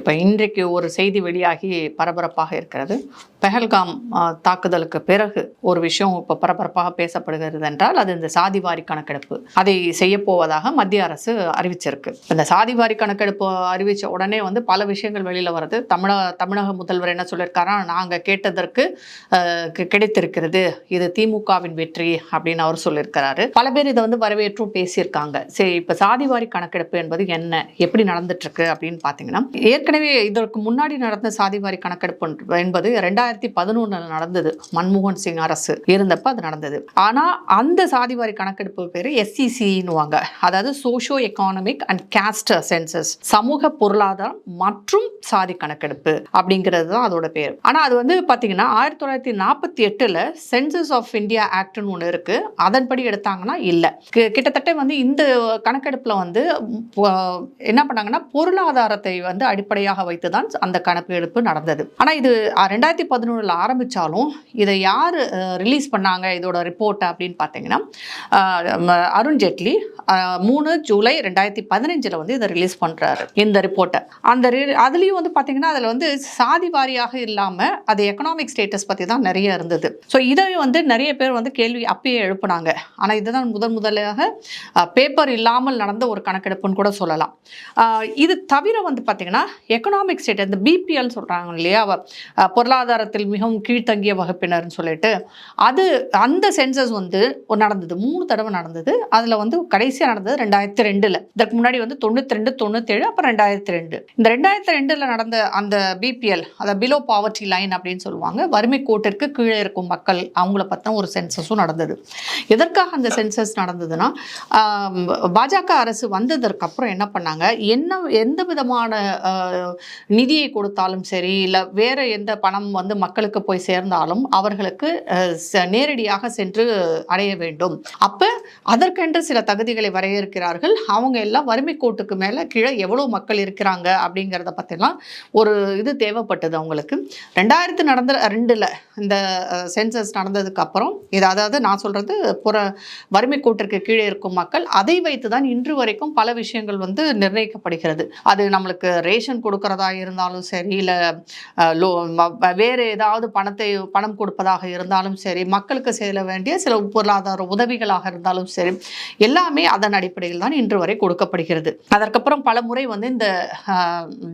இப்போ இன்றைக்கு ஒரு செய்தி வெளியாகி பரபரப்பாக இருக்கிறது. பெஹல்காம் தாக்குதலுக்கு பிறகு ஒரு விஷயம் இப்போ பரபரப்பாக பேசப்படுகிறது என்றால் அது இந்த சாதிவாரி கணக்கெடுப்பு. அதை செய்யப்போவதாக மத்திய அரசு அறிவிச்சிருக்கு. இந்த சாதிவாரி கணக்கெடுப்பு அறிவித்த உடனே வந்து பல விஷயங்கள் வெளியில் வருது. தமிழக தமிழக முதல்வர் என்ன சொல்லியிருக்காரா நாங்கள் கேட்டதற்கு கிடைத்திருக்கிறது. இது திமுகவின் வெற்றி அப்படின்னு அவர் சொல்லியிருக்கிறாரு. பல பேர் இதை வந்து வரவேற்றும் பேசியிருக்காங்க. சரி இப்போ சாதிவாரி கணக்கெடுப்பு என்பது என்ன? எப்படி நடந்துட்டு இருக்கு? அப்படின்னு பார்த்தீங்கன்னா ஏற்கனவே இதற்கு முன்னாடி நடந்த சாதிவாரி கணக்கெடுப்பு என்பது ரெண்டாயிரத்தி பதினொன்றில் நடந்தது. மன்மோகன் சிங் அரசு இருந்தப்ப அது நடந்தது. ஆனால் அந்த சாதிவாரி கணக்கெடுப்பு பேர் எஸ்சிசின்னுவாங்க அதாவது socio economic and caste census சமூக பொருளாதாரம் மற்றும் சாதி கணக்கெடுப்பு அப்படிங்கிறது தான் அதோட பேர். ஆனால் அது வந்து பார்த்தீங்கன்னா ஆயிரத்தி தொள்ளாயிரத்தி நாற்பத்தி எட்டில் சென்சஸ் ஆஃப் இந்தியா ஆக்ட்னு ஒன்று இருக்கு. அதன்படி எடுத்தாங்கன்னா இல்லை. கிட்டத்தட்ட வந்து இந்த கணக்கெடுப்பில் வந்து என்ன பண்ணாங்கன்னா பொருளாதாரத்தை வந்து அடிப்படையாக வைத்து தான் அந்த கணக்கெடுப்பு நடந்தது. ஆனா இது ரெண்டாயிரத்தி பதினொன்றில் ஆரம்பிச்சாலும் இதை யார் ரிலீஸ் பண்ணாங்க இதோட ரிப்போர்ட் அப்படின்னு பார்த்தீங்கன்னா அருண்ஜேட்லி மூணு ஜூலை ரெண்டாயிரத்தி பதினஞ்சில் வந்து இதை ரிலீஸ் பண்ணுறாரு இந்த ரிப்போர்ட்டை அந்த அதுலேயும் வந்து பார்த்தீங்கன்னா அதில் வந்து சாதி வாரியாக இல்லாமல் அது எக்கனாமிக் ஸ்டேட்டஸ் பற்றி தான் நிறைய இருந்தது. ஸோ இதை வந்து நிறைய பேர் வந்து கேள்வி அப்பயே எழுப்புனாங்க. ஆனால் இதுதான் முதன் முதலாக பேப்பர் இல்லாமல் நடந்த ஒரு கணக்கெடுப்புன்னு கூட சொல்லலாம். இது தவிர வந்து பார்த்தீங்கன்னா எக்கனாமிக் ஸ்டேட் இந்த பிபிஎல் சொல்கிறாங்க இல்லையா? அவ- பொருளாதாரத்தில் மிகவும் கீழ்த்தங்கிய வகுப்பினர்னு சொல்லிட்டு அது அந்த சென்சஸ் வந்து நடந்தது. மூணு தடவை நடந்தது. அதில் வந்து கடைசியாக நடந்தது ரெண்டாயிரத்தி ரெண்டில். இதற்கு முன்னாடி வந்து தொண்ணூற்றி ரெண்டு தொண்ணூத்தேழு அப்புறம் ரெண்டாயிரத்தி ரெண்டு. இந்த ரெண்டாயிரத்தி ரெண்டில் நடந்த அந்த பிபிஎல் அதை பிலோ பாவர்ட்டி லைன் அப்படின்னு சொல்லுவாங்க. வறுமை கோட்டிற்கு கீழே இருக்கும் மக்கள் அவங்கள பற்றின ஒரு சென்சஸும் நடந்தது. எதற்காக அந்த சென்சஸ் நடந்ததுன்னா பாஜக அரசு வந்ததற்கு அப்புறம் என்ன பண்ணாங்க? என்ன எந்த விதமான நிதியை கொடுத்தாலும் சரி இல்லை வேறு எந்த பணம் வந்து மக்களுக்கு போய் சேர்ந்தாலும் அவர்களுக்கு நேரடியாக சென்று அடைய வேண்டும். அப்போ அதற்கென்று சில தகுதிகளை வரையறுக்கிறார்கள். அவங்க எல்லாம் வறுமை கோட்டுக்கு மேலே கீழே எவ்வளோ மக்கள் இருக்கிறாங்க அப்படிங்கிறத பற்றிலாம் ஒரு இது தேவைப்பட்டது அவங்களுக்கு. ரெண்டாயிரத்து நடந்த ரெண்டில் இந்த சென்சஸ் நடந்ததுக்கு அப்புறம் இது அதாவது நான் சொல்கிறது புற வறுமை கோட்டிற்கு கீழே இருக்கும் மக்கள் அதை வைத்து தான் இன்று வரைக்கும் பல விஷயங்கள் வந்து நிர்ணயிக்கப்படுகிறது. அது நம்மளுக்கு ரேஷன் கொடுக்கறதா இருந்தாலும் சரி இல்லை லோ வேறு ஏதாவது பணத்தை பணம் கொடுப்பதாக இருந்தாலும் சரி மக்களுக்கு செய்ய வேண்டிய சில பொருளாதார உதவிகளாக இருந்தாலும் சரி எல்லாமே அதன் அடிப்படையில் தான் இன்று வரை கொடுக்கப்படுகிறது. அதற்கப்புறம் பல முறை வந்து இந்த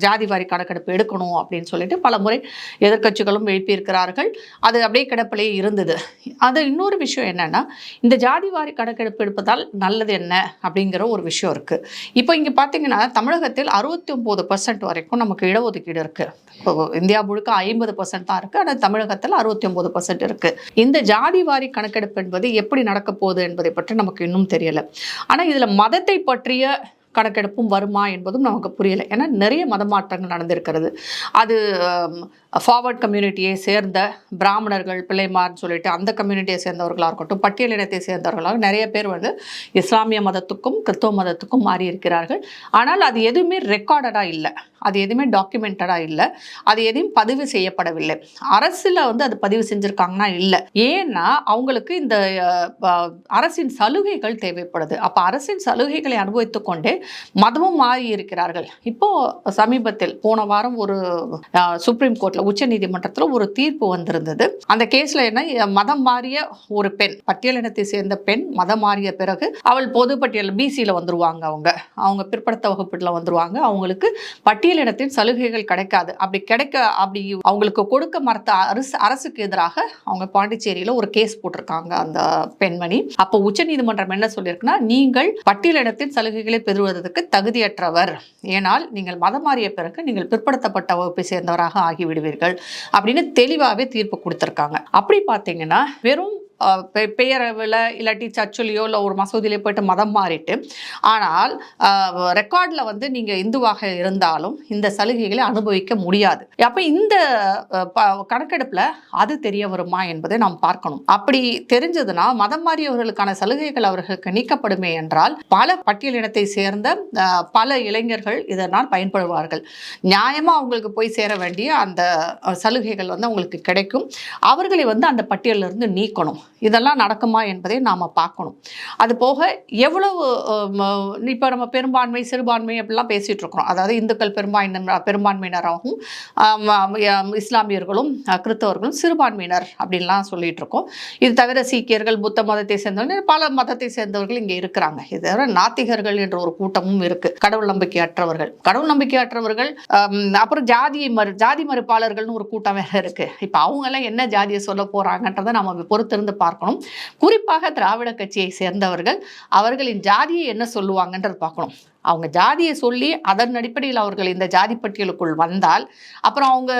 ஜாதி வாரி கணக்கெடுப்பு எடுக்கணும் அப்படின்னு சொல்லிட்டு பல முறை எதிர்க்கட்சிகளும் எழுப்பியிருக்கிறார்கள். அது அப்படியே கிடப்பிலே இருந்தது. அது இன்னொரு விஷயம் என்னன்னா இந்த ஜாதி வாரி கணக்கெடுப்பு எடுப்பதால் நல்லது என்ன அப்படிங்கிற ஒரு விஷயம் இருக்குது இப்போ இங்கே பார்த்தீங்கன்னா தமிழகத்தில் அறுபத்தி ஒன்பது வரைக்கும் நமக்கு இடஒதுக்கீடு இருக்குது இப்போ இந்தியா முழுக்க ஐம்பது பர்சன்ட் தான் இருக்குது ஆனால் தமிழகத்தில் அறுபத்தி ஒம்பது பர்சன்ட் இருக்குது இந்த ஜாதி வாரி கணக்கெடுப்பு என்பது எப்படி நடக்க போகுது என்பதை பற்றி நமக்கு இன்னும் தெரியலை. ஆனால் இதில் மதத்தை பற்றிய கணக்கெடுப்பும் வருமா என்பதும் நமக்கு புரியலை. ஏன்னா நிறைய மத மாற்றங்கள் நடந்திருக்கிறது. அது ஃபார்வர்ட் கம்யூனிட்டியை சேர்ந்த பிராமணர்கள் பிள்ளைமார்னு சொல்லிட்டு அந்த கம்யூனிட்டியை சேர்ந்தவர்களாக இருக்கட்டும் பட்டியலினத்தை சேர்ந்தவர்களாக நிறைய பேர் வந்து இஸ்லாமிய மதத்துக்கும் கிறிஸ்தவ மதத்துக்கும் மாறி இருக்கிறார்கள் ஆனால் அது எதுவுமே ரெக்கார்டடாக இல்லை. அது எதுவுமே டாக்குமெண்டடாக இல்லை. அது எதையும் பதிவு செய்யப்படவில்லை. அரசில் வந்து அது பதிவு செஞ்சுருக்காங்கன்னா இல்லை. ஏன்னா அவங்களுக்கு இந்த அரசின் சலுகைகள் தேவைப்படுது. அப்போ அரசின் சலுகைகளை அனுபவித்து கொண்டே மதமும் மாறி இருக்கிறார்கள் இப்போது சமீபத்தில் போன வாரம் ஒரு சுப்ரீம் கோர்ட்டில் உச்சநீதிமன்றத்தில் ஒரு தீர்ப்பு வந்திருந்தது. அந்த கேஸில் என்ன மதம் மாறிய ஒரு பெண் பட்டியலினத்தை சேர்ந்த பெண் மதம் மாறிய பிறகு அவள் பொது பட்டியல் பிசியில் வந்துருவாங்க அவங்க. அவங்க பிற்படுத்த வகுப்பில் வந்துருவாங்க. அவங்களுக்கு பட்டியலினத்தின் சலுகைகள் கிடைக்காது. அப்படி கிடைக்க அப்படி அவங்களுக்கு கொடுக்க மறுத்த அரசு அரசுக்கு எதிராக அவங்க பாண்டிச்சேரியில் ஒரு கேஸ் போட்டிருக்காங்க அந்த பெண்மணி. அப்போ உச்சநீதிமன்றம் என்ன சொல்லியிருக்குன்னா நீங்கள் பட்டியலினத்தின் சலுகைகளை பெறுவதற்கு தகுதியற்றவர். ஏனால் நீங்கள் மதம் மாறிய பிறகு நீங்கள் பிற்படுத்தப்பட்ட வகுப்பை சேர்ந்தவராக ஆகிவிடுவீர்கள். அப்படின்னு தெளிவாகவே தீர்ப்பு கொடுத்துருக்காங்க. அப்படி பார்த்தீங்கன்னா வெறும் பெயரவில் இல்லாட்டி சர்ச்சிலையோ இல்லை ஒரு மசூதியிலே போயிட்டு மதம் மாறிட்டு ஆனால் ரெக்கார்டில் வந்து நீங்கள் இந்துவாக இருந்தாலும் இந்த சலுகைகளை அனுபவிக்க முடியாது. அப்போ இந்த கணக்கெடுப்பில் ப- அது தெரிய வருமா என்பதை நாம் பார்க்கணும். அப்படி தெரிஞ்சதுன்னா மதம் மாறியவர்களுக்கான சலுகைகள் அவர்களுக்கு நீக்கப்படுமே என்றால் பல பட்டியலினத்தை சேர்ந்த பல இளைஞர்கள் இதனால் பயன்படுவார்கள். நியாயமாக அவங்களுக்கு போய் சேர வேண்டிய அந்த சலுகைகள் வந்து அவங்களுக்கு கிடைக்கும். அவர்களை வந்து அந்த பட்டியலிருந்து நீக்கணும். இதெல்லாம் நடக்குமா என்பதை நாம் பார்க்கணும். அது போக எவ்வளவு இப்போ நம்ம பெரும்பான்மை சிறுபான்மை அப்படிலாம் பேசிகிட்டு இருக்கிறோம். அதாவது இந்துக்கள் பெரும்பான்மை பெரும்பான்மையினராகவும் இஸ்லாமியர்களும் கிறித்தவர்களும் கிறிஸ்தவர்களும் சிறுபான்மையினர் அப்படின்லாம் சொல்லிட்டு இருக்கோம். இது தவிர சீக்கியர்கள் புத்த மதத்தை சேர்ந்தவர்கள் பல மதத்தை சேர்ந்தவர்கள் இங்கே இருக்கிறாங்க. இது தவிர நாத்திகர்கள் என்ற ஒரு கூட்டமும் இருக்கு. கடவுள் நம்பிக்கையற்றவர்கள். கடவுள் நம்பிக்கையற்றவர்கள் அற்றவர்கள் அப்புறம் ஜாதியை மறு ஜாதி மறுப்பாளர்கள்னு ஒரு கூட்டம் வேறு இருக்கு. இப்போ அவங்கெல்லாம் என்ன ஜாதியை சொல்ல போகிறாங்கன்றதை நம்ம பொறுத்திருந்து பார்க்கணும். குறிப்பாக திராவிட கட்சியை சேர்ந்தவர்கள் அவர்களின் ஜாதியை என்ன சொல்லுவாங்கன்றது பார்க்கணும். அவங்க ஜாதியை சொல்லி அதன் அடிப்படையில் அவர்கள் இந்த ஜாதி பட்டியலுக்குள் வந்தால் அப்புறம் அவங்க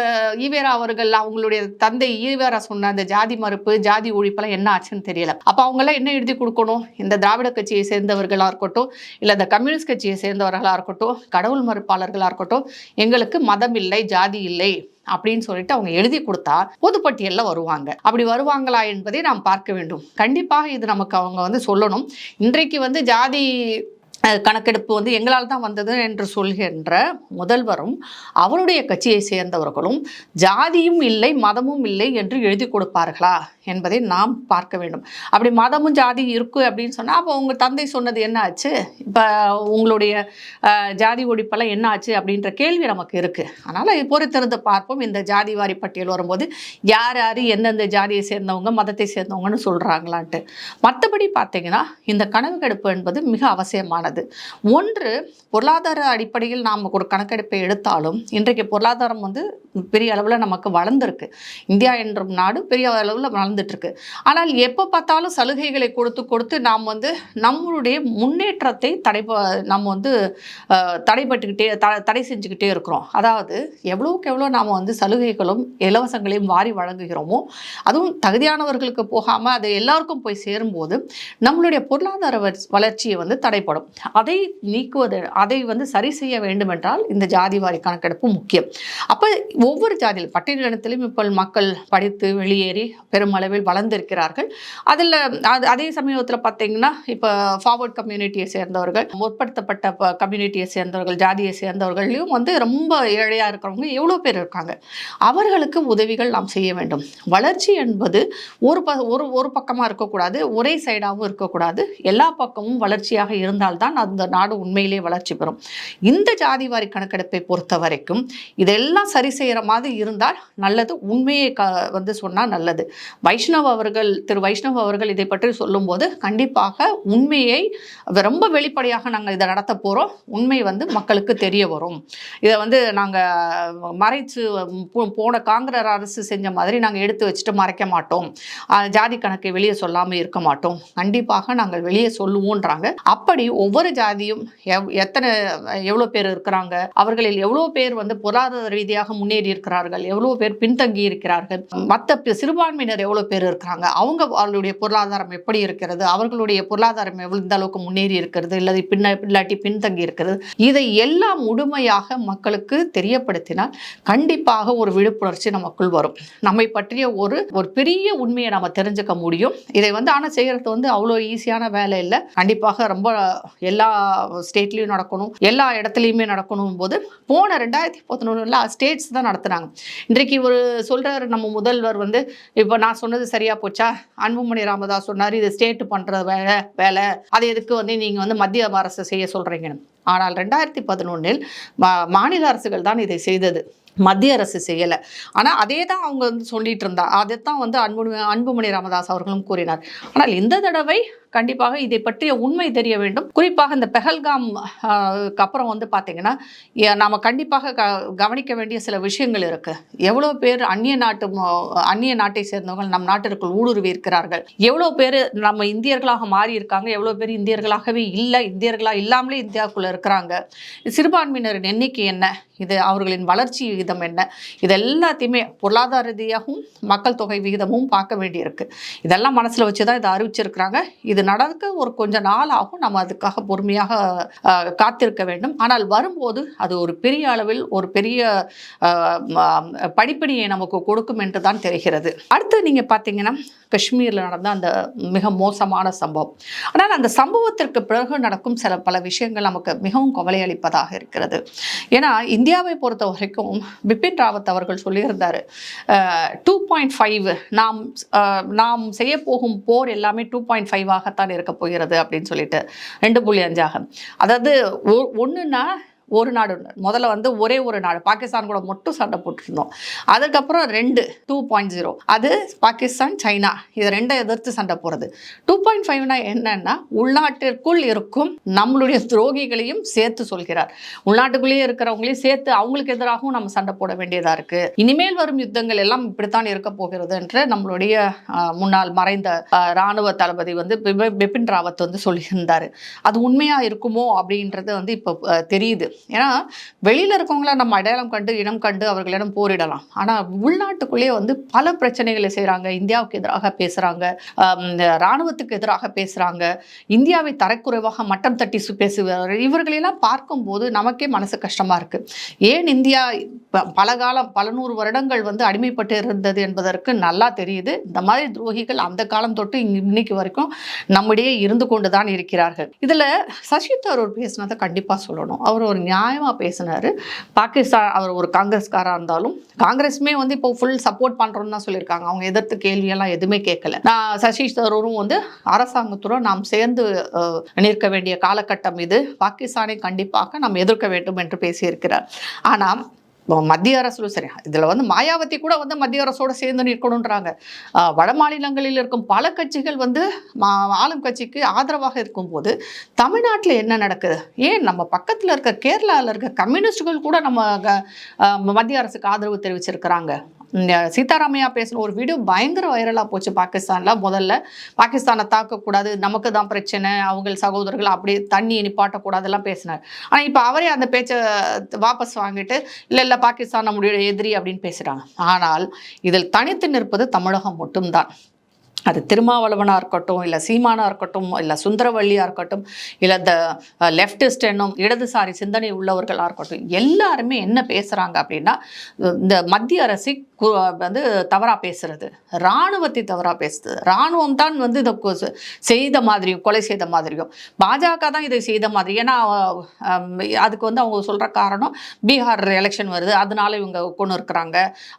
ஈவேரா அவர்கள் அவங்களுடைய தந்தை ஈவேரா சொன்ன அந்த ஜாதி மறுப்பு ஜாதி ஒழிப்பெல்லாம் என்ன ஆச்சுன்னு தெரியல. அப்போ அவங்களாம் என்ன எழுதி கொடுக்கணும்? இந்த திராவிட கட்சியை சேர்ந்தவர்களாக இருக்கட்டும் இல்லை இந்த கம்யூனிஸ்ட் கட்சியை சேர்ந்தவர்களாக இருக்கட்டும் கடவுள் மறுப்பாளர்களாக இருக்கட்டும் எங்களுக்கு மதம் இல்லை ஜாதி இல்லை. அப்படின்னு சொல்லிட்டு அவங்க எழுதி கொடுத்தா பொதுப்பட்டியலில் வருவாங்க. அப்படி வருவாங்களா என்பதை நாம் பார்க்க வேண்டும். கண்டிப்பாக இது நமக்கு அவங்க வந்து சொல்லணும். இன்றைக்கு வந்து ஜாதி கணக்கெடுப்பு வந்து எங்களால் தான் வந்தது என்று சொல்கின்ற முதல்வரும் அவருடைய கட்சியை சேர்ந்தவர்களும் ஜாதியும் இல்லை மதமும் இல்லை என்று எழுதி கொடுப்பார்களா என்பதை நாம் பார்க்க வேண்டும். அப்படி மதமும் ஜாதி இருக்கு அப்படின்னு சொன்னால் அப்போ உங்கள் தந்தை சொன்னது என்ன ஆச்சு? இப்போ உங்களுடைய ஜாதி ஒழிப்பெல்லாம் என்ன ஆச்சு அப்படின்ற கேள்வி நமக்கு இருக்குது அதனால் பொறுத்திருந்து பார்ப்போம். இந்த ஜாதி வாரி பட்டியல் வரும்போது யார் யார் எந்தெந்த ஜாதியை சேர்ந்தவங்க மதத்தை சேர்ந்தவங்கன்னு சொல்கிறாங்களான்ட்டு மற்றபடி பார்த்தீங்கன்னா இந்த கணக்கெடுப்பு என்பது மிக அவசியமானது. ஒன்று பொருளாதார அடிப்படையில் நாம் ஒரு கணக்கெடுப்பை எடுத்தாலும் இன்றைக்கு பொருளாதாரம் வந்து பெரிய அளவில் நமக்கு வளர்ந்துருக்கு. இந்தியா என்ற நாடு பெரிய அளவில் வளர்ந்துட்டுருக்கு. ஆனால் எப்போ பார்த்தாலும் சலுகைகளை கொடுத்து கொடுத்து நாம் வந்து நம்மளுடைய முன்னேற்றத்தை தடை நம்ம வந்து தடைபட்டுக்கிட்டே தடைப்பட்டுக்கிட்டே த தடை செஞ்சுக்கிட்டே இருக்கிறோம். அதாவது எவ்வளோக்கு எவ்வளோ நாம் வந்து சலுகைகளும் இலவசங்களையும் வாரி வழங்குகிறோமோ அதுவும் தகுதியானவர்களுக்கு போகாமல் அது எல்லாருக்கும் போய் சேரும்போது நம்மளுடைய பொருளாதார வளர்ச்சியை வந்து தடைப்படும் அதை நீக்குவது அதை வந்து சரி செய்ய வேண்டுமென்றால் இந்த ஜாதி வாரி கணக்கெடுப்பு முக்கியம். அப்போ ஒவ்வொரு ஜாதியில் பட்டியலினத்திலும் இப்போ மக்கள் படித்து வெளியேறி பெருமளவில் வளர்ந்திருக்கிறார்கள். அதில் அது அதே சமயத்தில் பார்த்தீங்கன்னா இப்போ ஃபார்வர்ட் கம்யூனிட்டியை சேர்ந்தவர்கள் முற்படுத்தப்பட்ட கம்யூனிட்டியை சேர்ந்தவர்கள் ஜாதியை சேர்ந்தவர்களையும் வந்து ரொம்ப ஏழையாக இருக்கிறவங்க எவ்வளோ பேர் இருக்காங்க. அவர்களுக்கு உதவிகள் நாம் செய்ய வேண்டும். வளர்ச்சி என்பது ஒரு ப ஒரு ஒரு பக்கமாக இருக்கக்கூடாது ஒரே சைடாகவும் இருக்கக்கூடாது. எல்லா பக்கமும் வளர்ச்சியாக இருந்தால்தான் அந்த நாடு உண்மையிலே வளர்ச்சி பெறும். இந்த ஜாதி வாரி கணக்கெடுப்பை பொறுத்த வரைக்கும் இதெல்லாம் சரி செய்கிற மாதிரி இருந்தால் நல்லது. உண்மையை க வந்து சொன்னால் நல்லது. வைஷ்ணவ் அவர்கள் திரு வைஷ்ணவ் அவர்கள் இதை பற்றி சொல்லும்போது கண்டிப்பாக உண்மையை ரொம்ப வெளிப்படையாக நாங்கள் இதை நடத்த போகிறோம் உண்மை வந்து மக்களுக்கு தெரிய வரும். இதை வந்து நாங்கள் மறைச்சு போன காங்கிரஸ் அரசு செஞ்ச மாதிரி நாங்கள் எடுத்து வச்சுட்டு மறைக்க மாட்டோம். ஜாதி கணக்கை வெளியே சொல்லாமல் இருக்க மாட்டோம். கண்டிப்பாக நாங்கள் வெளியே சொல்லுவோன்றாங்க. அப்படி ஒவ்வொரு ஒவ்வொரு ஜாதியும் எவ் எத்தனை எவ்வளோ பேர் இருக்கிறாங்க அவர்களில் எவ்வளோ பேர் வந்து பொருளாதார ரீதியாக முன்னேறி இருக்கிறார்கள் எவ்வளோ பேர் பின்தங்கி இருக்கிறார்கள் மற்ற சிறுபான்மையினர் எவ்வளோ பேர் இருக்கிறாங்க அவங்க அவர்களுடைய பொருளாதாரம் எப்படி இருக்கிறது அவர்களுடைய பொருளாதாரம் எவ்வளோ இந்த அளவுக்கு முன்னேறி இருக்கிறது இல்லை பின்ன இல்லாட்டி பின்தங்கி இருக்கிறது இதை எல்லாம் முழுமையாக மக்களுக்கு தெரியப்படுத்தினால் கண்டிப்பாக ஒரு விழிப்புணர்ச்சி நமக்குள் வரும். நம்மை பற்றிய ஒரு ஒரு பெரிய உண்மையை நம்ம தெரிஞ்சுக்க முடியும். இதை வந்து ஆனால் செய்கிறது வந்து அவ்வளோ ஈஸியான வேலை இல்லை. கண்டிப்பாக ரொம்ப எல்லா ஸ்டேட்லேயும் நடக்கணும் எல்லா இடத்துலையுமே நடக்கணும் போது போன ரெண்டாயிரத்தி பதினொன்றில் ஸ்டேட்ஸ் தான் நடத்துனாங்க. இன்றைக்கு ஒரு சொல்கிறார் நம்ம முதல்வர் வந்து இப்போ நான் சொன்னது சரியாக போச்சா? அன்புமணி ராமதாஸ் சொன்னார் இது ஸ்டேட் பண்ணுற வேலை வேலை. அதை எதுக்கு வந்து நீங்கள் வந்து மத்திய அரசு செய்ய சொல்கிறீங்கன்னு ஆனால் ரெண்டாயிரத்தி பதினொன்றில் மா மாநில அரசுகள் தான் இதை செய்தது. மத்திய அரசு செய்யலை. ஆனால் அதே தான் அவங்க வந்து சொல்லிட்டு இருந்தா. அதைத்தான் வந்து அன்புமணி அன்புமணி ராமதாஸ் அவர்களும் கூறினார். ஆனால் இந்த தடவை கண்டிப்பாக இதை பற்றிய உண்மை தெரிய வேண்டும். குறிப்பாக இந்த பெஹல்காம் அப்புறம் வந்து பார்த்தீங்கன்னா நாம் கண்டிப்பாக க கவனிக்க வேண்டிய சில விஷயங்கள் இருக்குது எவ்வளோ பேர் அந்நிய நாட்டு அந்நிய நாட்டை சேர்ந்தவங்க நம் நாட்டிற்குள் ஊடுருவி இருக்கிறார்கள் எவ்வளோ பேர் நம்ம இந்தியர்களாக மாறி இருக்காங்க எவ்வளோ பேர் இந்தியர்களாகவே இல்லை. இந்தியர்களாக இல்லாமலே இந்தியாவுக்குள்ளே இருக்கிறாங்க. சிறுபான்மையினரின் எண்ணிக்கை என்ன? இது அவர்களின் வளர்ச்சி விகிதம் என்ன? இது எல்லாத்தையுமே பொருளாதார ரீதியாகவும் மக்கள் தொகை விகிதமும் பார்க்க வேண்டியிருக்கு. இதெல்லாம் மனசில் வச்சு தான் இதை அறிவிச்சிருக்கிறாங்க. இது நடக்க ஒரு கொஞ்ச நாள் ஆகும். நம்ம அதுக்காக பொறுமையாக காத்திருக்க வேண்டும். ஆனால் வரும்போது அது ஒரு பெரிய அளவில் ஒரு பெரிய ஆஹ், படிப்பினையை நமக்கு கொடுக்கும் என்று தான் தெரிகிறது. அடுத்து நீங்கள் பார்த்தீங்கன்னா காஷ்மீரில் நடந்த அந்த மிக மோசமான சம்பவம். ஆனால் அந்த சம்பவத்திற்கு பிறகு நடக்கும் சில பல விஷயங்கள் நமக்கு மிகவும் கவலை அளிப்பதாக இருக்கிறது. ஏன்னா இந்த இந்தியாவை பொறுத்த வரைக்கும் பிபின் ராவத் அவர்கள் சொல்லியிருந்தாரு. டூ பாயிண்ட் ஃபைவ் நாம் அஹ், நாம் செய்ய போகும் போர் எல்லாமே டூ பாயிண்ட் ஃபைவ் ஆகத்தான் இருக்க போகிறது அப்படின்னு சொல்லிட்டு. ரெண்டு புள்ளி அஞ்சாக. அதாவது ஒன்றுன்னா ஒரு நாடு முதல்ல வந்து ஒரே ஒரு நாடு. பாகிஸ்தான் கூட மட்டும் சண்டை போட்டுருந்தோம். அதுக்கப்புறம் ரெண்டு டூ பாயிண்ட் ஜீரோ அது பாகிஸ்தான் சைனா. இதை ரெண்டை எதிர்த்து சண்டை போகிறது டூ பாயிண்ட் ஃபைவ்னா என்னன்னா உள்நாட்டிற்குள் இருக்கும் நம்மளுடைய துரோகிகளையும் சேர்த்து சொல்கிறார். உள்நாட்டுக்குள்ளேயே இருக்கிறவங்களையும் சேர்த்து அவங்களுக்கு எதிராகவும் நம்ம சண்டை போட வேண்டியதாக இருக்குது இனிமேல் வரும் யுத்தங்கள் எல்லாம் இப்படித்தான் இருக்க போகிறது என்று நம்மளுடைய முன்னாள் மறைந்த இராணுவ ராணுவ தளபதி வந்து பிபின் ராவத் வந்து சொல்லியிருந்தார். அது உண்மையாக இருக்குமோ அப்படின்றது வந்து இப்போ தெரியுது. ஏன்னா வெளியில் இருக்கவங்கள நம்ம அடையாளம் கண்டு இனம் கண்டு அவர்களிடம் போரிடலாம். ஆனால் உள்நாட்டுக்குள்ளேயே வந்து பல பிரச்சனைகளை செய்கிறாங்க இந்தியாவுக்கு எதிராக பேசுகிறாங்க இராணுவத்துக்கு எதிராக பேசுகிறாங்க இந்தியாவை தரக்குறைவாக மட்டம் தட்டி சு- இவர்களெல்லாம் பார்க்கும்போது நமக்கே மனசு கஷ்டமாக இருக்குது ஏன் இந்தியா ப- பல காலம் பல நூறு வருடங்கள் வந்து அடிமைப்பட்டு இருந்தது என்பதற்கு நல்லா தெரியுது. இந்த மாதிரி துரோகிகள் அந்த காலம் தொட்டு இன்னைக்கு வரைக்கும் நம்மிடையே இருந்து கொண்டு தான் இருக்கிறார்கள். இதில் சசி தரூர் பேசினதை கண்டிப்பாக சொல்லணும். அவர் ஒரு நியாயமாக பேசினார். பாகிஸ்தான் அவர் ஒரு காங்கிரஸ்காராக இருந்தாலும் காங்கிரஸுமே வந்து இப்போ ஃபுல் சப்போர்ட் பண்ணுறோன்னு தான் சொல்லியிருக்காங்க. அவங்க எதிர்த்து கேள்வியெல்லாம் எதுவுமே கேட்கல. நான் சசி தரூரும் வந்து அரசாங்கத்துடன் நாம் சேர்ந்து நிற்க வேண்டிய காலகட்டம் இது. பாகிஸ்தானை கண்டிப்பாக நாம் எதிர்க்க வேண்டும் என்று பேசியிருக்கிறார். ஆனால் மத்திய அரசு சரி இதில் வந்து மாயாவதி கூட வந்து மத்திய அரசோட சேர்ந்து நிற்கணுன்றாங்க வட மாநிலங்களில் இருக்கும் பல கட்சிகள் வந்து மா ஆளும் கட்சிக்கு ஆதரவாக இருக்கும்போது தமிழ்நாட்டில் என்ன நடக்குது? ஏன் நம்ம பக்கத்தில் இருக்க கேரளாவில் இருக்க கம்யூனிஸ்டுகள் கூட நம்ம மத்திய அரசுக்கு ஆதரவு தெரிவிச்சிருக்கிறாங்க. சீதாராமையா பேசின ஒரு வீடியோ பயங்கர வைரலாக போச்சு பாகிஸ்தானில். முதல்ல பாகிஸ்தானை தாக்கக்கூடாது நமக்கு தான் பிரச்சனை அவங்க சகோதரர்கள் அப்படி தண்ணி நிப்பாட்டக்கூடாதெல்லாம் பேசினார். ஆனால் இப்போ அவரே அந்த பேச்சை வாபஸ் வாங்கிட்டு இல்லை இல்லை பாகிஸ்தான் நம்முடைய எதிரி அப்படின்னு பேசுகிறாங்க ஆனால் இதில் தனித்து நிற்பது தமிழகம் மட்டும்தான். அது திருமாவளவனாக இருக்கட்டும் இல்லை சீமானாக இருக்கட்டும் இல்லை சுந்தரவள்ளியாக இருக்கட்டும் இல்லை த லெஃப்டிஸ்ட் என்னும் இடதுசாரி சிந்தனை உள்ளவர்களாக இருக்கட்டும் எல்லாருமே என்ன பேசுகிறாங்க அப்படின்னா இந்த மத்திய அரசு வந்து தவறாக பேசுறது. இராணுவத்தை தவறாக பேசுறது. இராணுவம் தான் வந்து இதை செய்த மாதிரியும் கொலை செய்த மாதிரியும். பாஜக தான் இதை செய்த மாதிரி. ஏன்னா அதுக்கு வந்து அவங்க சொல்கிற காரணம் பீகார் எலெக்ஷன் வருது. அதனால இவங்க கொண்டு இருக்கிறாங்க.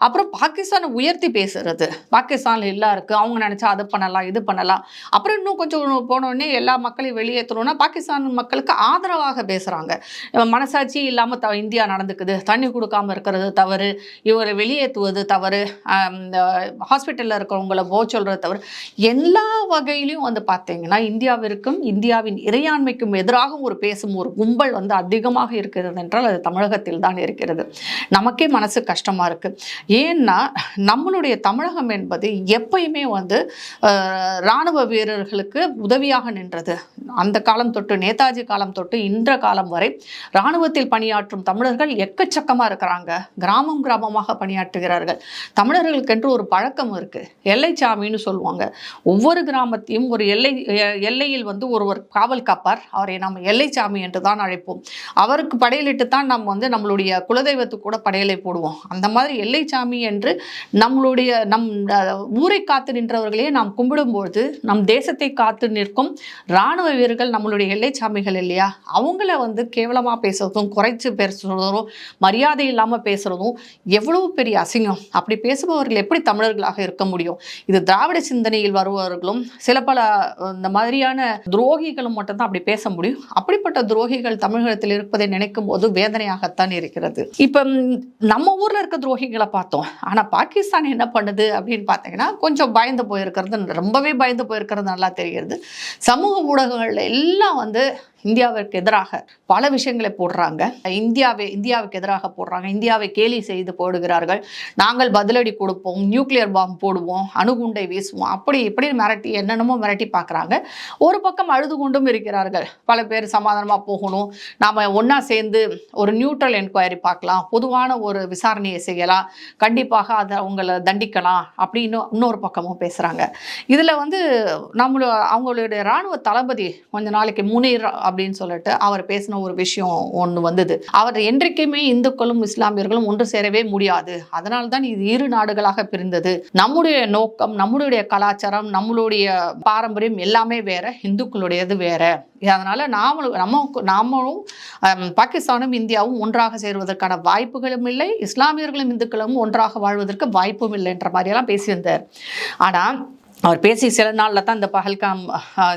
அப்புறம் பாகிஸ்தானை உயர்த்தி பேசுறது. பாகிஸ்தானில் எல்லாம் இருக்குது அவங்க நினச்சா அது பண்ணலாம் இது பண்ணலாம். அப்புறம் இன்னும் கொஞ்சம் போனோடனே எல்லா மக்களையும் வெளியேற்றணும்னா பாகிஸ்தான் மக்களுக்கு ஆதரவாக பேசுகிறாங்க மனசாட்சி இல்லாமல் த இந்தியா நடந்துக்குது. தண்ணி கொடுக்காம இருக்கிறது தவறு. இவரை வெளியேற்றுவது தவறு ஹாஸ்பிட்டலில் இருக்கிறவங்கள போ சொல்கிறது தவறு. எல்லா வகையிலையும் வந்து பார்த்தீங்கன்னா இந்தியாவிற்கும் இந்தியாவின் இறையாண்மைக்கும் எதிராக ஒரு பேசும் ஒரு கும்பல் வந்து அதிகமாக இருக்கிறது என்றால் அது தமிழகத்தில் தான் இருக்கிறது. நமக்கே மனசு கஷ்டமாக இருக்குது ஏன்னா நம்மளுடைய தமிழகம் என்பது எப்பயுமே வந்து இராணுவ வீரர்களுக்கு உதவியாக நின்றது. அந்த காலம் தொட்டு நேதாஜி காலம் தொட்டு இன்ற காலம் வரை இராணுவத்தில் பணியாற்றும் தமிழர்கள் எக்கச்சக்கமாக இருக்கிறாங்க. கிராமம் கிராமமாக பணியாற்றுகிறார்கள். தமிழர்களுக்கென்று ஒரு பழக்கம் இருக்கு. எல்லைச்சாமின்னு சொல்லுவாங்க. ஒவ்வொரு கிராமத்தையும் ஒரு எல்லை எல்லையில் வந்து ஒருவர் காவல் காப்பார். அவரை நாம் எல்லைச்சாமி என்று தான் அழைப்போம். அவருக்கு படையலிட்டு தான் நம்ம வந்து நம்மளுடைய குலதெய்வத்துக்கு கூட படையலை போடுவோம். அந்த மாதிரி எல்லைச்சாமி என்று நம்மளுடைய நம் ஊரை காத்து நின்றவர்களையே நாம் கும்பிடும்போது நம் தேசத்தை காத்து நிற்கும் இராணுவ வீரர்கள் நம்மளுடைய எல்லைச்சாமிகள் இல்லையா? அவங்கள வந்து கேவலமாக பேசுறதும் குறைச்சு பேசுறதும் மரியாதை இல்லாமல் பேசுறதும் எவ்வளவு பெரிய அசிங்கம். அப்படி பேசுபவர்கள் எப்படி தமிழர்களாக இருக்க முடியும்? இது திராவிட சிந்தனையில் வருபவர்களும் சில பல இந்த மாதிரியான துரோகிகளும் மட்டும்தான் அப்படி பேச முடியும். அப்படிப்பட்ட துரோகிகள் தமிழகத்தில் இருப்பதை நினைக்கும் போது வேதனையாகத்தான் இருக்கிறது. இப்போ நம்ம ஊர்ல இருக்க துரோகிகளை பார்த்தோம். ஆனா பாகிஸ்தான் என்ன பண்ணுது அப்படின்னு பார்த்தீங்கன்னா கொஞ்சம் பயந்து போயிருக்கிறது ரொம்பவே பயந்து போயிருக்கிறது நல்லா தெரிகிறது. சமூக ஊடகங்கள்ல எல்லாம் வந்து இந்தியாவிற்கு எதிராக பல விஷயங்களை போடுறாங்க. இந்தியாவை இந்தியாவுக்கு எதிராக போடுறாங்க. இந்தியாவை கேலி செய்து போடுகிறார்கள். நாங்கள் பதிலடி கொடுப்போம் நியூக்ளியர் பாம்பு போடுவோம் அணுகுண்டை வீசுவோம். அப்படி இப்படி மிரட்டி என்னென்னமோ மிரட்டி பார்க்குறாங்க. ஒரு பக்கம் அழுது கொண்டும் இருக்கிறார்கள். பல பேர் சமாதானமாக போகணும். நாம் ஒன்றா சேர்ந்து ஒரு நியூட்ரல் என்கொயரி பார்க்கலாம். பொதுவான ஒரு விசாரணையை செய்யலாம். கண்டிப்பாக அதை அவங்கள தண்டிக்கலாம் அப்படின்னு இன்னொரு பக்கமும் பேசுகிறாங்க இதில் வந்து நம்மளோட அவங்களுடைய இராணுவ தளபதி கொஞ்ச நாளைக்கு முனீர் அப்படின்னு சொல்லிட்டு அவர் பேசின ஒரு விஷயம் ஒன்று வந்தது. அவர் என்றைக்குமே இந்துக்களும் இஸ்லாமியர்களும் ஒன்று சேரவே முடியாது. அதனால தான் இது இரு நாடுகளாக பிரிந்தது. நம்முடைய நோக்கம் நம்மளுடைய கலாச்சாரம் நம்மளுடைய பாரம்பரியம் எல்லாமே வேற இந்துக்களுடையது வேற. அதனால நாமளும் நம்ம நாமளும் பாகிஸ்தானும் இந்தியாவும் ஒன்றாக சேருவதற்கான வாய்ப்புகளும் இல்லை இஸ்லாமியர்களும் இந்துக்களும் ஒன்றாக வாழ்வதற்கு வாய்ப்பும் இல்லை என்ற மாதிரியெல்லாம் பேசியிருந்தார். ஆனால் அவர் பேசி சில நாளில் தான் இந்த பஹல்காம்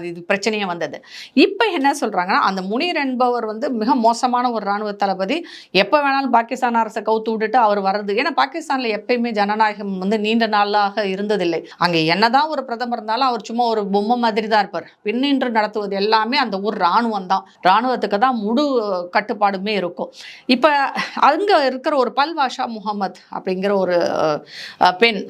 இது பிரச்சனையே வந்தது. இப்போ என்ன சொல்கிறாங்கன்னா அந்த முனீர் என்பவர் வந்து மிக மோசமான ஒரு இராணுவ தளபதி. எப்போ வேணாலும் பாகிஸ்தான் அரசை கவுத்து விட்டுட்டு அவர் வர்றது. ஏன்னா பாகிஸ்தானில் எப்பயுமே ஜனநாயகம் வந்து நீண்ட நாளாக இருந்ததில்லை. அங்கே என்னதான் ஒரு பிரதமர் இருந்தாலும் அவர் சும்மா ஒரு பொம்மை மாதிரி தான் இருப்பார். பின்னின்று நடத்துவது எல்லாமே அந்த ஊர் இராணுவம் தான். இராணுவத்துக்கு தான் முழு கட்டுப்பாடுமே இருக்கும். இப்போ அங்கே இருக்கிற ஒரு பல்வாஷா முகமது அப்படிங்கிற ஒரு பெண்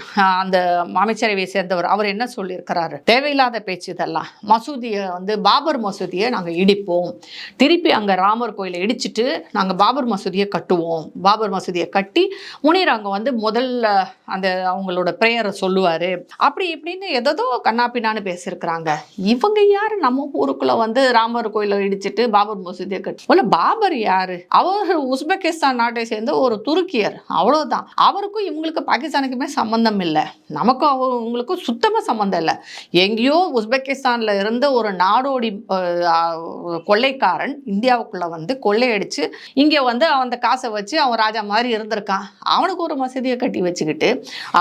அந்த அமைச்சரவையை சேர்ந்தவர் அவர் என்ன சொல்லியிருக்கிறாரு? தேவையில்லாத பேச்சு இதெல்லாம். மசூதியை வந்து பாபர் மசூதியை நாங்கள் இடிப்போம். திருப்பி அங்கே ராமர் கோயிலை இடிச்சிட்டு நாங்கள் பாபர் மசூதியை கட்டுவோம். பாபர் மசூதியை கட்டி முனீர் அங்கே வந்து முதல்ல அந்த அவங்களோட ப்ரேயரை சொல்லுவார். அப்படி இப்படின்னு எதோ கண்ணாப்பின்னான்னு பேசியிருக்கிறாங்க. இவங்க யார்? நம்ம ஊருக்குள்ள வந்து ராமர் கோயிலை இடிச்சிட்டு பாபர் மசூதியை கட்டி போல பாபர் யாரு? அவர் உஸ்பெகிஸ்தான் நாட்டை சேர்ந்த ஒரு துருக்கியர். அவ்வளவுதான். அவருக்கும் இவங்களுக்கு பாகிஸ்தானுக்குமே சம்பந்தம் இல்லை. நமக்கும் அவங்களுக்கும் சுத்தமாக சம்மந்தம் இல்லை. எங்கேயோ உஸ்பெகிஸ்தானில் இருந்த ஒரு நாடோடி கொள்ளைக்காரன் இந்தியாவுக்குள்ளே வந்து கொள்ளையடிச்சு இங்கே வந்து அந்த காசை வச்சு அவன் ராஜா மாதிரி இருந்திருக்கான். அவனுக்கு ஒரு மசதியை கட்டி வச்சுக்கிட்டு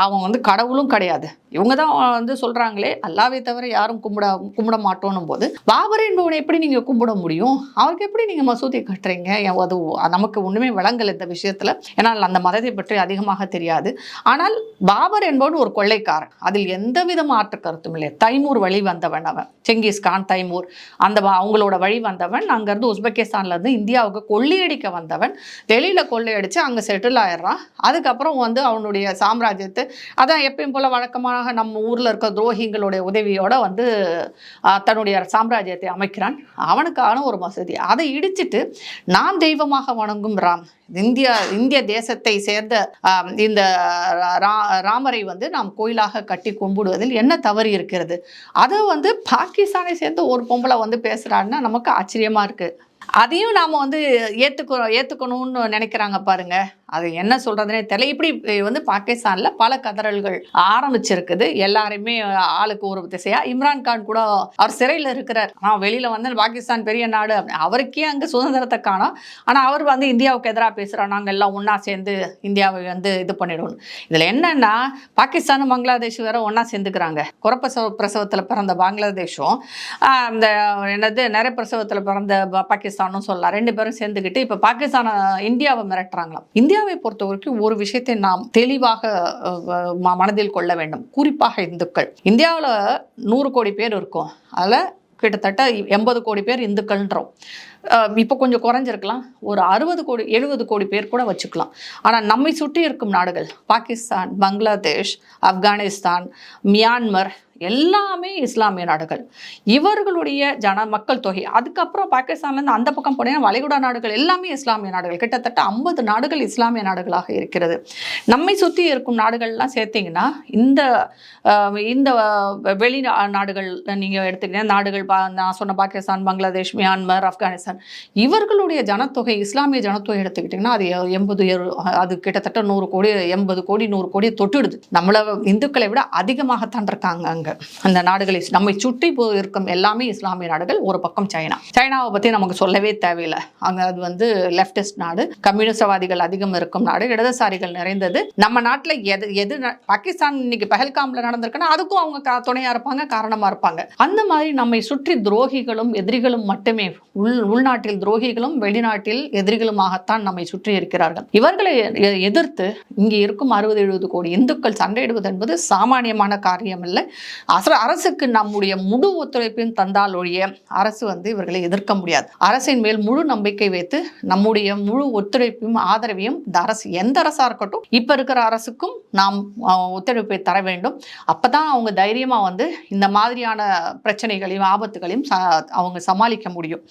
அவன் வந்து கடவுளும் கிடையாது. இவங்க தான் வந்து சொல்கிறாங்களே அல்லாவை தவிர யாரும் கும்பிட கும்பிட மாட்டோன்னும் போது பாபர் என்பவனை எப்படி நீங்கள் கும்பிட முடியும்? அவருக்கு எப்படி நீங்கள் மசூதி கட்டுறீங்க? அது நமக்கு ஒன்றுமே விளங்கல் இந்த விஷயத்தில். ஏன்னால் அந்த மதத்தை பற்றி அதிகமாக தெரியாது. ஆனால் பாபர் என்பவன் ஒரு கொள்ளைக்காரன். அதில் எந்த எந்தவித மாற்று கருத்தும் இல்லை தைமூர் வழி வந்தவன் அவன். Genghis Khan Timur. அந்த அவங்களோட வழி வந்தவன். அங்கேருந்து உஸ்பெகிஸ்தான்லேருந்து இந்தியாவுக்கு கொள்ளையடிக்க வந்தவன். டெல்லியில் கொள்ளையடித்து அங்கே செட்டில் ஆயிடுறான். அதுக்கப்புறம் வந்து அவனுடைய சாம்ராஜ்யத்தை அதான் எப்பயும் போல் வழக்கமாக நம்ம ஊரில் இருக்க துரோகிங்களுடைய உதவியோடு வந்து தன்னுடைய சாம்ராஜ்யத்தை அமைக்கிறான். அவனுக்கான ஒரு மசூதி அதை இடிச்சிட்டு நான் தெய்வமாக வணங்கும் ராம் இந்தியா இந்திய தேசத்தை சேர்ந்த இந்த ரா- ராமரை வந்து நாம் கோயிலாக கட்டி கும்பிடுவதில் என்ன தவறு இருக்கிறது? அதை வந்து பாகிஸ்தானை சேர்ந்த ஒரு பொம்பளை வந்து பேசுகிறாருன்னா நமக்கு ஆச்சரியமாக இருக்குது அதையும் நாம வந்து ஏற்றுக்கிறோம் ஏத்துக்கணும்னு நினைக்கிறாங்க பாருங்க. அது என்ன சொல்கிறதுனே தெரியல. இப்படி வந்து பாகிஸ்தான்ல பல கதறல்கள் ஆரம்பிச்சிருக்குது. எல்லாருமே ஆளுக்கு ஒரு திசையா. இம்ரான் கான் கூட அவர் சிறையில் இருக்கிறார். ஆனால் வெளியில வந்து பாகிஸ்தான் பெரிய நாடு அவருக்கே அங்க சுதந்திரத்தை காணோம். ஆனா அவர் வந்து இந்தியாவுக்கு எதிராக பேசுறோம் நாங்க எல்லாம் ஒன்றா சேர்ந்து இந்தியாவை வந்து இது பண்ணிடுவோம் இதுல என்னன்னா பாகிஸ்தானும் பங்களாதேஷ் வேற ஒன்றா சேர்ந்துக்கிறாங்க. குரப்ப பிரசவத்துல பிறந்த பங்களாதேஷும் ஆஹ் இந்த என்னது நிறைய பிரசவத்துல பிறந்த பாகிஸ்தான் பாகிஸ்தானும் சொல்லலாம். ரெண்டு பேரும் சேர்ந்துக்கிட்டு இப்போ பாகிஸ்தான இந்தியாவை மிரட்டுறாங்களாம். இந்தியாவை பொறுத்த வரைக்கும் ஒரு விஷயத்தை நாம் தெளிவாக மனதில் கொள்ள வேண்டும். குறிப்பாக இந்துக்கள். இந்தியாவில் நூறு கோடி பேர் இருக்கும். அதில் கிட்டத்தட்ட எண்பது கோடி பேர் இந்துக்கள்ன்றோம். இப்போ கொஞ்சம் குறைஞ்சிருக்கலாம். ஒரு அறுபது கோடி எழுபது கோடி பேர் கூட வச்சுக்கலாம். ஆனால் நம்மை சுற்றி இருக்கும் நாடுகள். பாகிஸ்தான் பங்களாதேஷ் ஆப்கானிஸ்தான் மியான்மர் எல்லாமே இஸ்லாமிய நாடுகள். இவர்களுடைய ஜன மக்கள் தொகை. அதுக்கப்புறம் பாகிஸ்தான்லேருந்து அந்த பக்கம் போனீங்கன்னா வளைகுடா நாடுகள் எல்லாமே இஸ்லாமிய நாடுகள். கிட்டத்தட்ட ஐம்பது நாடுகள் இஸ்லாமிய நாடுகளாக இருக்கிறது. நம்மை சுற்றி இருக்கும் நாடுகள்லாம் சேர்த்தீங்கன்னா இந்த இந்த வெளி நா- நாடுகள் நீங்கள் எடுத்துக்கிட்டீங்கன்னா நாடுகள் பா நான் சொன்ன பாகிஸ்தான் பங்களாதேஷ் மியான்மர் ஆப்கானிஸ்தான். இவர்களுடைய ஜனத்தொகை இஸ்லாமிய ஜனத்தொகை எடுத்துக்கிட்டிங்கன்னா அது எண்பது அது கிட்டத்தட்ட நூறு கோடி எண்பது கோடி நூறு கோடி தொட்டுடுது. நம்மளை இந்துக்களை விட அதிகமாகத்தான் இருக்காங்க அங்கே. அந்த நாடுகளை நம்மை சுற்றி போ- இருக்கும் எல்லாமே இஸ்லாமிய நாடுகள் ஒரு பக்கம் சைனா. சைனாவை பற்றி நமக்கு சொல்லவே தேவையில்லை. அங்கே அது வந்து லெஃப்டிஸ்ட் நாடு கம்யூனிஸ்டவாதிகள் அதிகம் இருக்கும் நாடு இடதுசாரிகள் நிறைந்தது. நம்ம நாட்டில் எது எது பாகிஸ்தான் இன்னைக்கு பஹல்காம்ல நடந்திருக்குன்னா அதுக்கும் அவங்க துணையாக துணையா இருப்பாங்க காரணமா இருப்பாங்க. அந்த மாதிரி நம்மை சுற்றி துரோகிகளும் எதிரிகளும் மட்டுமே உள் உள்நாட்டில் துரோகிகளும் வெளிநாட்டில் எதிரிகளுமாகத்தான் நம்மை சுற்றி இருக்கிறார்கள். இவர்களை எதிர்த்து இங்கே இருக்கும் அறுபது எழுபது கோடி இந்துக்கள் சண்டையிடுவது என்பது சாமானியமான காரியம் இல்லை அச அரசுக்கு நம்முடைய முழு ஒத்துழைப்பையும் தந்தால் ஒழிய அரசு வந்து இவர்களை எதிர்க்க முடியாது. அரசின் மேல் முழு நம்பிக்கை வைத்து நம்முடைய முழு ஒத்துழைப்பையும் ஆதரவையும் இந்த அரசு எந்த அரசா இருக்கட்டும் இப்ப இருக்கிற அரசுக்கும் நாம் அஹ், ஒத்துழைப்பை தர வேண்டும். அப்பதான் அவங்க தைரியமா வந்து இந்த மாதிரியான பிரச்சனைகளையும் ஆபத்துகளையும் ச- அவங்க சமாளிக்க முடியும்.